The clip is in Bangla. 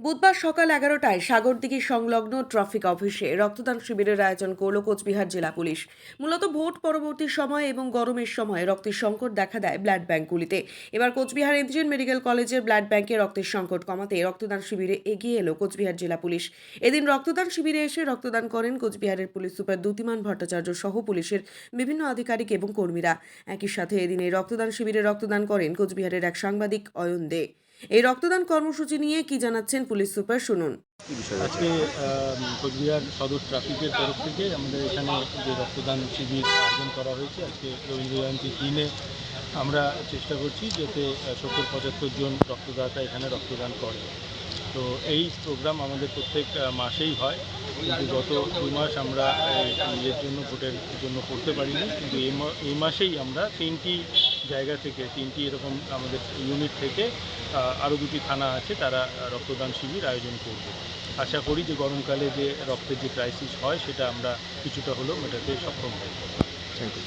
বুধবার সকাল এগারোটায় সাগরদিঘি সংলগ্ন ট্রাফিক অফিসে রক্তদান শিবিরের আয়োজন করল কোচবিহার জেলা পুলিশ। মূলত ভোট পরবর্তী সময় এবং গরমের সময় রক্তের সংকট দেখা দেয় ব্লাড ব্যাঙ্কগুলিতে এবার কোচবিহার এনজিএন মেডিকেল কলেজের ব্লাড ব্যাঙ্কে রক্তের সংকট কমাতে রক্তদান শিবিরে এগিয়ে এলো কোচবিহার জেলা পুলিশ। এদিন রক্তদান শিবিরে এসে রক্তদান করেন কোচবিহারের পুলিশ সুপার দ্যুতিমান ভট্টাচার্য সহ পুলিশের বিভিন্ন আধিকারিক এবং কর্মীরা। একই সাথে এদিন এই রক্তদান শিবিরে রক্তদান করেন কোচবিহারের এক সাংবাদিক অয়ন দে। এই রক্তদান কর্মসূচি নিয়ে কি জানাচ্ছেন পুলিশ সুপার শুনুন। আজকে কোচবিহার সদর ট্রাফিকের তরফ থেকে আমাদের এখানে যে রক্তদান শিবির আয়োজন করা হয়েছে আজকে রবীন্দ্র জয়ন্তীর দিনে আমরা চেষ্টা করছি যাতে সত্তর পঁচাত্তর জন রক্তদাতা এখানে রক্তদান করে। তো এই প্রোগ্রাম আমাদের প্রত্যেক মাসেই হয়। কিন্তু গত দু মাস আমরা ইয়ের জন্য ভোটের জন্য করতে পারিনি। কিন্তু এই মাসেই আমরা তিনটি জায়গা থেকে তিনটি এরকম আমাদের ইউনিট থেকে আরও দুটি থানা আছে, তারা রক্তদান শিবির আয়োজন করবে। আশা করি যে গরমকালে যে রক্তের যে ক্রাইসিস হয়, সেটা আমরা কিছুটা হলেও মেটাতে সক্ষম হব। Thank you